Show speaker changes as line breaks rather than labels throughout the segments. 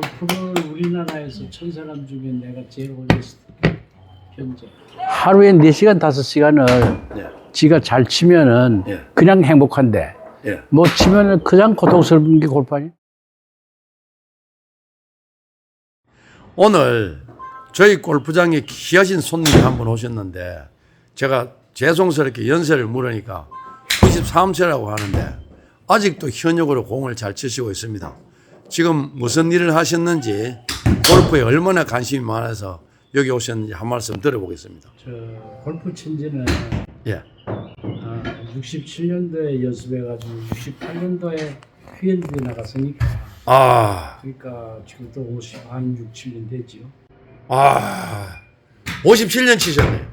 골프를 우리나라에서 천 사람 중에 내가 제일 오래 했을 때 현재
하루에 4시간, 5시간을
예.
지가 잘 치면은
예.
그냥 행복한데
예.
못 치면은 그냥 고통스러운 게 골프 아니야?
오늘 저희 골프장에 귀하신 손님이 한 분 오셨는데 제가 죄송스럽게 연세를 물으니까 93세라고 하는데 아직도 현역으로 공을 잘 치시고 있습니다. 지금 무슨 일을 하셨는지 골프에 얼마나 관심이 많아서 여기 오셨는지 한 말씀 들어보겠습니다.
저 골프 친 지는
예.
아, 67년도에 연습해가지고 68년도에 필드에 나갔으니까
아,
그러니까 지금도 50, 한 6, 7년 됐지요.
아, 57년 치셨네.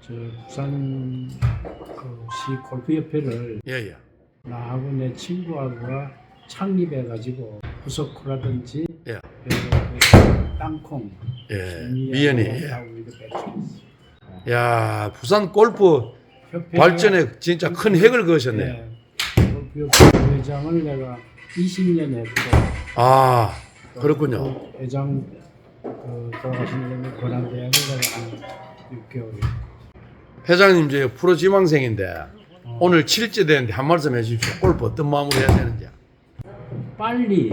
저 부산 그시 골프협회를
예, 예.
나하고 내 친구하고가 창립해가지고 후석코라든지
예.
그 땅콩
예.
미연이.
예. 야, 부산 골프 발전에 진짜 큰 핵을 그으셨네.
네. 골프협회 회장을 내가 20년 했고
아, 그렇군요.
그 회장 그 돌아가신 분이 권한대행을 내가 한 6개월 했고
회장님 이제 프로 지망생인데 오늘 칠째 되는데 한 말씀 해주십시오. 골프 어떤 마음으로 해야 되는지.
빨리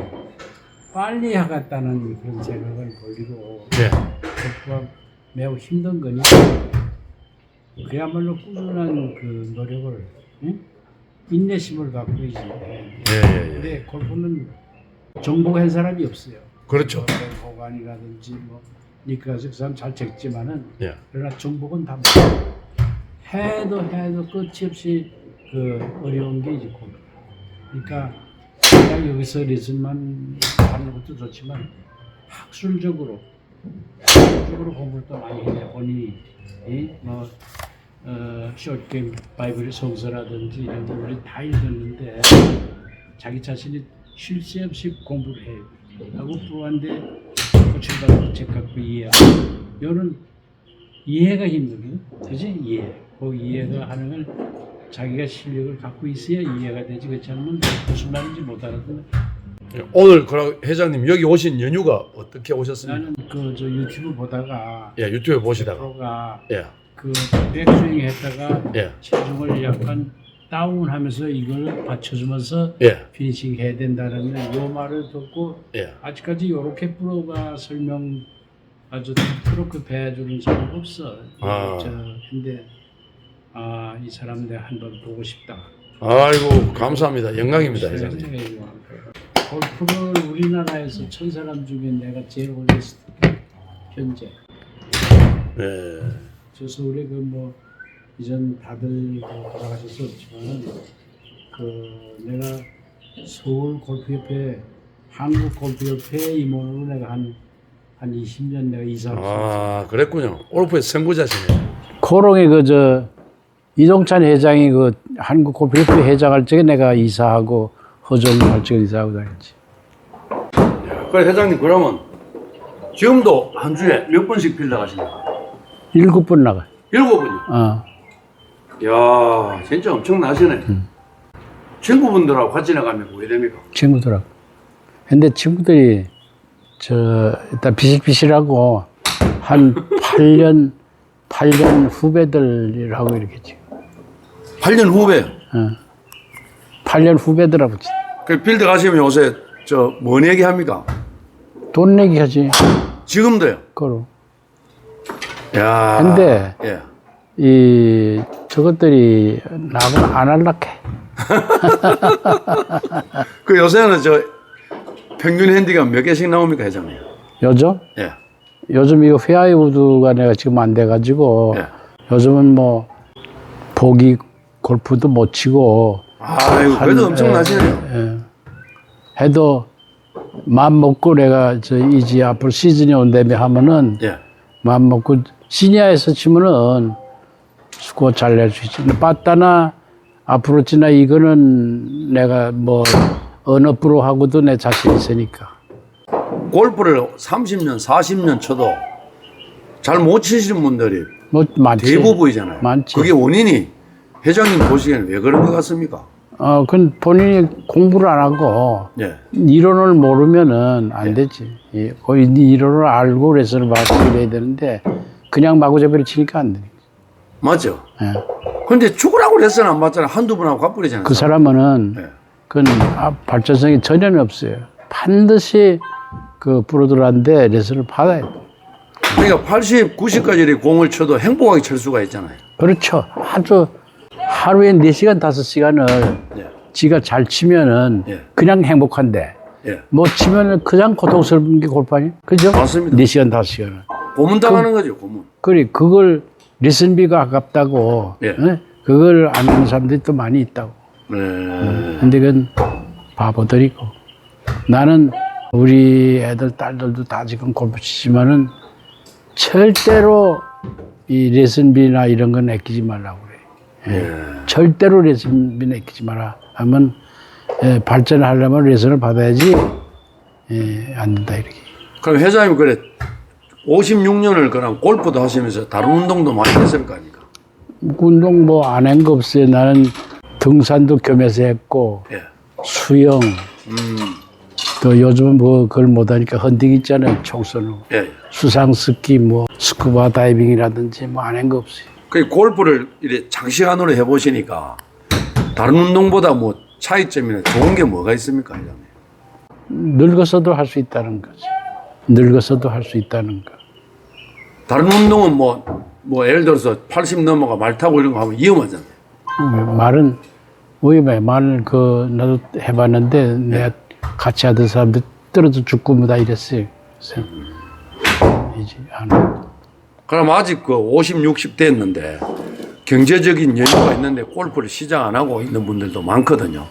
빨리 하겠다는 그런 생각을 벌리고
예.
골프가 매우 힘든 거니까 그야말로 꾸준한 그 노력을 응? 인내심을 갖고 있지.
예, 예, 예.
근데 골프는 정복한 사람이 없어요.
그렇죠.
뭐 호간이라든지 뭐 니까지 그 사람 잘 쳤지만은
예.
그러나 정복은 다 못해요. 해도 해도 끝이 없이 그 어려운 게 골프. 그러니까 그냥 여기서 레슨만 하는 것도 좋지만 학술적으로 학술적으로 공부를 또 많이 해야 본인이 이뭐 어, 숏게임 바이블 성서라든지 이런 거 우리 다 읽었는데 자기 자신이 쉴 새 없이 공부를 해요. 하고 또한데 고칠받고 책 갖고 이해하고 요는 이해가 힘들거든. 그지? 이해. 그 이해가 하는 걸 자기가 실력을 갖고 있어야 이해가 되지. 그렇지 않으면 무슨 말인지 못 알아듣는.
오늘 그럼 회장님 여기 오신 연유가 어떻게 오셨습니까?
나는 그 저 유튜브 보다가
예, 유튜브 보시다가.
프로가
예.
그 백스윙 했다가
예.
체중을 약간 다운하면서 이걸 받쳐주면서
예.
피니싱 해야 된다는 요 말을 듣고
예.
아직까지 요렇게 프로가 설명 아주 그렇게 배워주는 사람 없어.
아.
저 근데 아 이 사람 내가 한번 보고 싶다.
아이고, 감사합니다. 영광입니다, 회장님.
골프를 우리나라에서 천 사람 중에 내가 제일 오래 했을 때 현재.
예.
저 서울에 그뭐 이전 다들 그 돌아가셔서 없지만 그 내가 서울 골프협회 한국 골프협회 임원으로 내가 한한 20년 내가 했어.
아, 그랬군요. 골프의 선구자시네.
코롱의 그저 이동찬 회장이 그 한국 골프협회 회장할 적에 내가 이사하고 허정 할 적에 이사하고 다녔지.
그래, 회장님, 그러면 지금도 한 주에 몇 번씩 빌려 가십니까?
일곱 번 나가.
일곱 번이요.
어.
이야, 진짜 엄청나시네. 친구분들하고 같이 나가면 왜 됩니까?
친구들하고. 근데 친구들이 저 일단 비실비실하고 한 8년 8년 후배들하고 이렇게 지금.
8년 후배.
어. 8년 후배들하고 지-
그 빌드 가시면 요새 저뭔 얘기 합니까?
돈 내기 하지.
지금도요.
그로.
야.
근데
예.
이 저것들이 나하고는 안 할락해.
그 요새는 저 평균 핸디가 몇 개씩 나옵니까, 회장님?
요즘
예.
요즘 이거 페아이 우드가 내가 지금 안 돼가지고
예.
요즘은 뭐 보기 골프도 못 치고
아이고, 그래도
한-
엄청나시네요.
예, 예. 해도 마음 먹고 내가 저 이제 앞으로 시즌이 온다며 하면은
예.
마음 먹고 시니아에서 치면은 스코어 잘 낼 수 있지. 근데 빠따나 앞으로 지나 이거는 내가 뭐 어느 프로 하고도 내 자신 있으니까.
골프를 30년, 40년 쳐도 잘 못 치시는 분들이
뭐 많지.
대부분이잖아요.
많지.
그게 원인이 회장님 보시기에는 왜 그런 것 같습니까?
어, 그건 본인이 공부를 안 하고
예.
이론을 모르면은 안 되지. 예, 거의 이론을 알고 레슨을 받고 이래야 되는데 그냥 마구잡이로 치니까 안 돼.
맞죠.
예.
근데 죽으라고 레슨 안 받잖아. 한두 번 하고 가버리잖아요.
그 사람은
예.
그건 아, 발전성이 전혀 없어요. 반드시 그 프로들한테 레슨을 받아야 돼.
그러니까 80, 90까지 공을 쳐도 행복하게 칠 수가 있잖아요.
그렇죠. 아주 하루에 4시간, 5시간을
예.
지가 잘 치면은
예.
그냥 행복한데
예.
못 치면은 그냥 고통스러운 게 골프 아니에요? 그죠?
맞습니다.
4시간, 5시간을.
고문 당하는 거죠, 고문.
그래, 그걸 레슨비가 아깝다고,
예.
어? 그걸 안 하는 사람들이 또 많이 있다고.
네.
근데 그건 바보들이고. 나는 우리 애들, 딸들도 다 지금 골프 치지만은 절대로 이 레슨비나 이런 건 아끼지 말라고.
예.
절대로 레슨비는 아끼지 마라. 하면 예, 발전하려면 레슨을 받아야지 예, 안 된다 이렇게.
그럼 회장님 그래 56년을 그럼 골프도 하시면서 다른 운동도 많이 했을 거 아닙니까?
운동 뭐 안 한 거 없어요. 나는 등산도 겸해서 했고
예.
수영
음.
또 요즘은 뭐 그걸 못하니까 헌팅 있잖아요. 총 쏘는 거.
예.
수상 스키 뭐 스쿠버 다이빙이라든지 뭐 안 한 거 없어요.
그 골프를 이래 장시간으로 해보시니까 다른 운동보다 뭐 차이점이나 좋은 게 뭐가 있습니까?
늙어서도 할 수 있다는 거지. 늙어서도 할 수 있다는 거.
다른 운동은 뭐, 뭐 예를 들어서 80 넘어가 말 타고 이런 거 하면 위험하잖아요.
음, 말은 위험해. 말은 그 나도 해봤는데 내가 같이 하던 사람들 떨어져 죽고 뭐다 이랬어요. 그래서 이제 안.
그럼 아직 그 50, 60 됐는데 경제적인 여유가 있는데 골프를 시작 안 하고 있는 분들도 많거든요.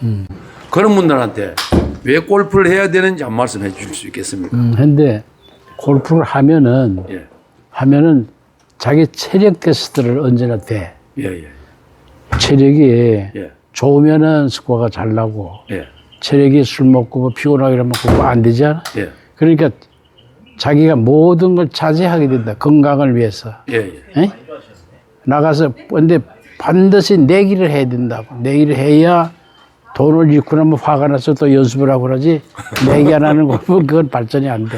그런 분들한테 왜 골프를 해야 되는지 한 말씀 해 주실 수 있겠습니까?
음, 근데 골프를 하면은
예.
하면은 자기 체력 테스트를 언제나 돼.
예, 예.
체력이
예.
좋으면은 스코어가 잘 나고
예.
체력이 술 먹고 뭐 피곤하게 이러면 그거 안 되잖아.
예.
그러니까 자기가 모든 걸 자제하게 된다. 건강을 위해서.
예. 예.
에? 나가서 근데 반드시 내기를 해야 된다고. 내기를 해야 돈을 잃고 나면 화가 나서 또 연습을 하고 그러지. 내기 안 하는 골프는 그건 발전이 안 돼.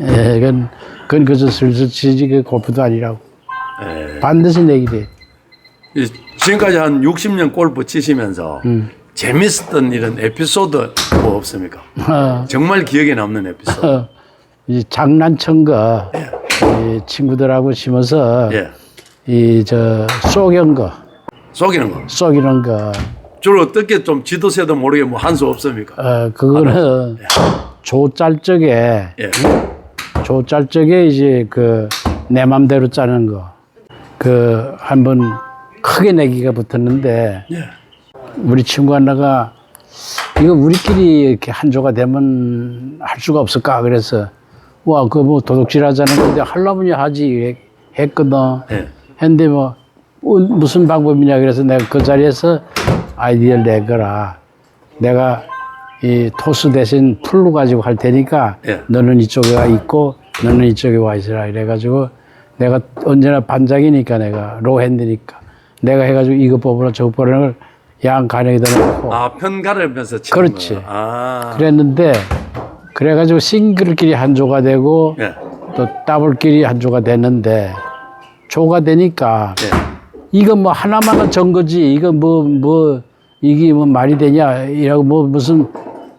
예, 그건, 그건 그저 슬슬 치지 그 골프도 아니라고.
예.
반드시 내기를 해.
이 지금까지 한 60년 골프 치시면서 재밌었던 이런 에피소드 뭐 없습니까?
어,
정말 기억에 남는 에피소드.
어, 이 장난친 거, 이 친구들하고 치면서
예.
이 저 쏘견 거,
속이는 거.
쏘기는 거,
주로 어떻게 좀 지도세도 모르게 뭐 한 수 없습니까?
어, 그거는 조짤 적에
예.
조짤 적에 이제 그 내 맘대로 짜는 거. 그 한번 크게 내기가 붙었는데
예.
우리 친구 하나가 이거 우리끼리 이렇게 한 조가 되면 할 수가 없을까 그래서 와 그거 뭐 도둑질 하자는 건데 하려면 하지 했거든.
예.
했는데 뭐 어, 무슨 방법이냐 그래서 내가 그 자리에서 아이디어를 내거라. 내가 이 토스 대신 풀로 가지고 할 테니까
예.
너는 이쪽에 와 있고 너는 이쪽에 와 있으라 이래가지고 내가 언제나 반장이니까 내가 로핸드니까 내가 해가지고 이거 뽑으라 저거 뽑으라 걸양 간에다 놓고
아, 편가르면서 치는
그렇지.
거. 아.
그랬는데 그래가지고 싱글끼리 한 조가 되고
예.
또 더블끼리 한 조가 되는데 조가 되니까
예.
이거 뭐 하나만은 전 거지. 이거 뭐, 뭐, 이게 뭐 말이 되냐. 이라고 뭐 무슨,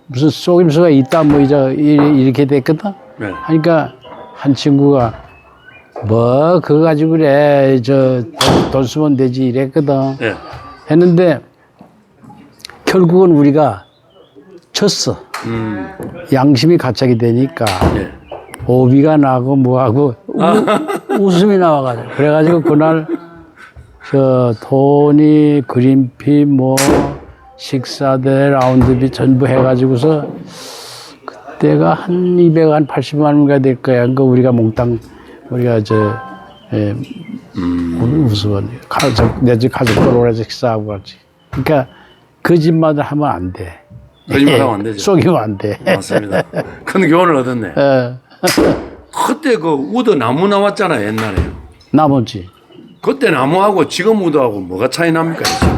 무슨 속임수가 있다. 뭐 이제 이- 이렇게 됐거든.
네.
하니까 한 친구가 뭐, 그거 가지고 그래. 저, 돈, 돈 쓰면 되지. 이랬거든.
예.
했는데 결국은 우리가 쳤어.
음.
양심이 가착이 되니까
예.
오비가 나고 뭐하고 우- 웃음이 나와가지고 그래가지고 그날 저 돈이 그린피 뭐 식사대 라운드비 전부 해가지고서 그때가 한 200, 한 80만 원가 될 거야. 그거 우리가 몽땅 우리가 저 예, 우스원 가족 내집 가족들 오래서 식사하고 가지. 그러니까 거짓말을 하면 안 돼.
거짓말하면 안 되죠.
속이면 안 돼.
맞습니다. 큰 교훈을 얻었네.
어,
그때 그 우드 나무 나왔잖아요, 옛날에.
나머지
그때 나무하고 지금 우드하고 뭐가 차이 납니까? 지금?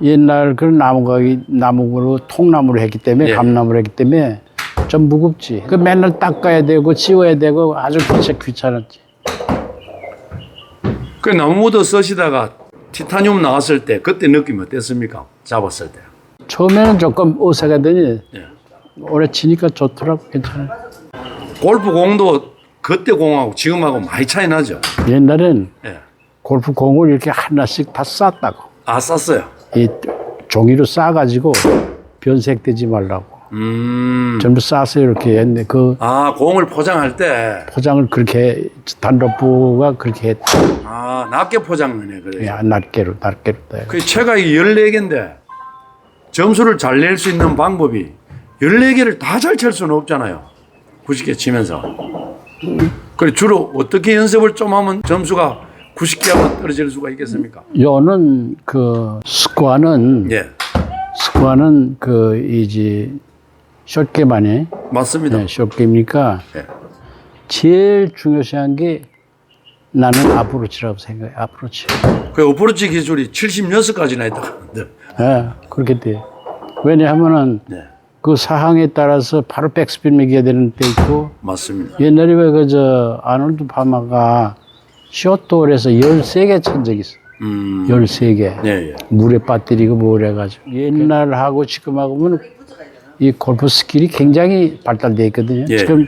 옛날 그 나무가 나무로 통나무로 했기 때문에
예.
감나무로 했기 때문에 좀 무겁지. 그 맨날 닦아야 되고 치워야 되고 아주 귀찮 귀찮았지.
그 나무모드 쓰시다가 티타늄 나왔을 때 그때 느낌 어땠습니까? 잡았을 때.
처음에는 조금 어색하더니
예.
오래 치니까 좋더라고 괜찮아.
골프 공도 그때 공하고 지금하고 많이 차이 나죠.
옛날엔
예.
골프 공을 이렇게 하나씩 다 쌌다고.
아 쌌어요.
이 종이로 싸가지고 변색되지 말라고.
음.
전부 싸서 이렇게 했는데
그아 공을 포장할 때.
포장을 그렇게 단독부가 그렇게 했다.
아 낮게 포장하네 그래.
야, 낮게로 낮게로
다그 체각이 14 개인데 점수를 잘 낼 수 있는 방법이 14개를 다 잘 칠 수는 없잖아요. 90개 치면서. 그래 주로 어떻게 연습을 좀 하면 점수가 90개 하면 떨어질 수가 있겠습니까?
요는 그 스코어는
예.
스코어는 그 이제 숏게임만이
맞습니다.
네, 숏게임이니까
예.
제일 중요시한 게 나는 아프로치라고 생각해. 아프로치.
그 어프로치 기술이 76까지나 있다고
예, 그렇게 돼. 왜냐하면은
네.
그 사항에 따라서 바로 백스핀 매겨야 되는 때 있고
맞습니다.
옛날에 왜 그 저 아놀드 파마가 쇼트홀에서 13개 천적 있어.
음.
13개.
예, 예.
물에 빠뜨리고 뭐 그래가지고 옛날하고 지금하고는 이 골프 스킬이 굉장히 발달돼 있거든요.
예.
지금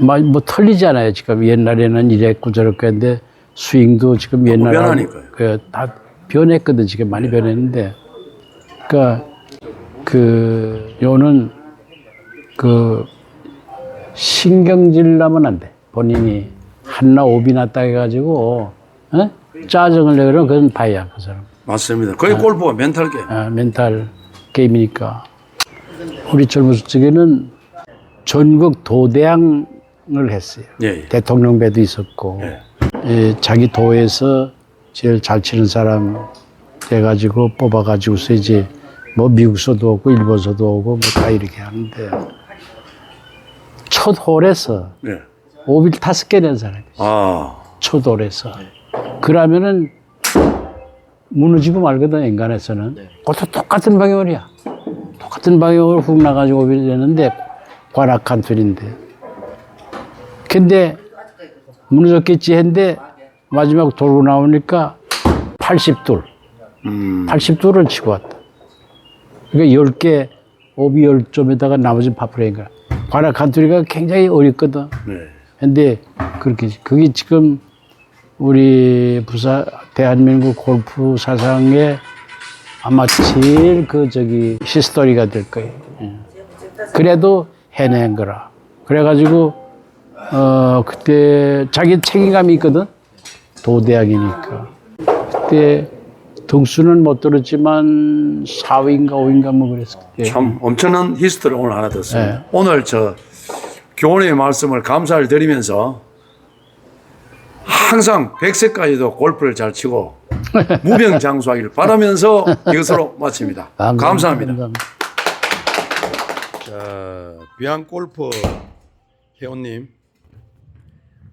뭐, 뭐 틀리잖아요. 지금 옛날에는 이랬고 저랬고 했는데 스윙도 지금
변하니까요.
그 다 변했거든. 지금 많이 변했는데 그러니까 그 요는 그 신경질 나면 안 돼. 본인이 한나 오비나 딱 해가지고 어? 짜증을 내그러면 그건 바야 그 사람.
맞습니다. 거의 골프가 멘탈 게임.
아, 멘탈 게임이니까. 우리 젊었을 적에는 전국 도대항을 했어요.
예, 예.
대통령 배도 있었고,
예.
예, 자기 도에서 제일 잘 치는 사람 돼가지고 뽑아가지고서 이제 뭐 미국서도 오고 일본서도 오고 뭐 다 이렇게 하는데 첫 홀에서
예.
오빌 다섯 개 낸 사람이
아.
첫 홀에서. 그러면은 무너지고 말거든 인간에서는. 그것도 똑같은 방향이야. 똑같은 방향으로 훅 나가지고 오빌 되는데 관악한 틀인데. 근데 무너졌겠지 했는데 마지막 돌고 나오니까 80돌
음.
80돌을 치고 왔다 그러니까 10개 오비 10점에다가 나머지 파프레인 거야 관악한 틀이가 굉장히 어렵거든
네.
근데 그렇게 그게 지금 우리 부사 대한민국 골프 사상의 아마 제일 그 저기 히스토리가 될 거예요. 예. 그래도 해낸 거라. 그래가지고 어 그때 자기 책임감이 있거든. 도대학이니까 그때 등수는 못 들었지만 4위인가 5위인가 뭐 그랬을 때.
참 엄청난 히스토리 오늘 하나 듣습니다.
네.
오늘 저 교원의 말씀을 감사를 드리면서 항상 100세까지도 골프를 잘 치고 무병장수하기를 바라면서 이것으로 마칩니다. 감사합니다.
감사합니다.
자, 비앙 골프 회원님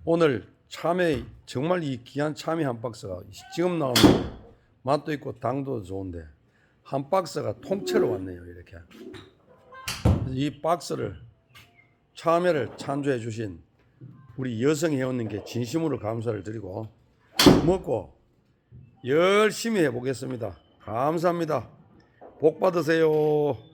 오늘 참외 정말 이 귀한 참외 한 박스가 지금 나오는 맛도 있고 당도 좋은데 한 박스가 통째로 왔네요 이렇게. 이 박스를 참외를 찬조해 주신 우리 여성 회원님께 진심으로 감사를 드리고 먹고 열심히 해보겠습니다. 감사합니다. 복 받으세요.